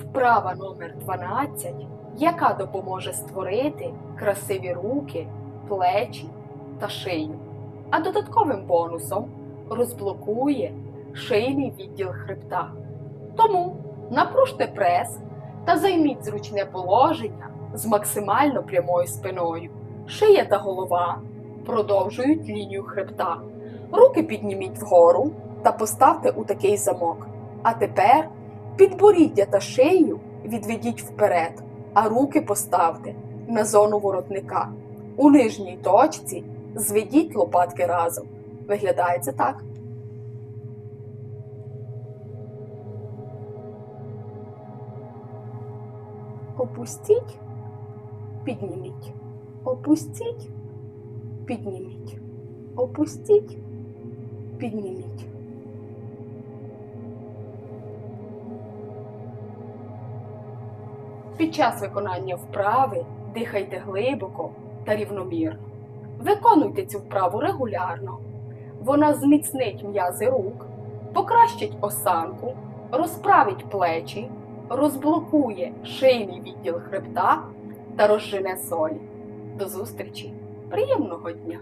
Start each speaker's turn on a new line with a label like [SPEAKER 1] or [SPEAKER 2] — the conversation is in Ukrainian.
[SPEAKER 1] Вправа номер 12, яка допоможе створити красиві руки, плечі та шию. А додатковим бонусом розблокує шийний відділ хребта. Тому напружте прес та займіть зручне положення з максимально прямою спиною. Шия та голова продовжують лінію хребта. Руки підніміть вгору та поставте у такий замок. А тепер підборіддя та шию відведіть вперед, а руки поставте на зону воротника. У нижній точці зведіть лопатки разом. Виглядає це так. Опустіть, підніміть. Опустіть, підніміть. Опустіть, підніміть. Під час виконання вправи дихайте глибоко та рівномірно. Виконуйте цю вправу регулярно. Вона зміцнить м'язи рук, покращить осанку, розправить плечі, розблокує шийний відділ хребта та розжене солі. До зустрічі! Приємного дня!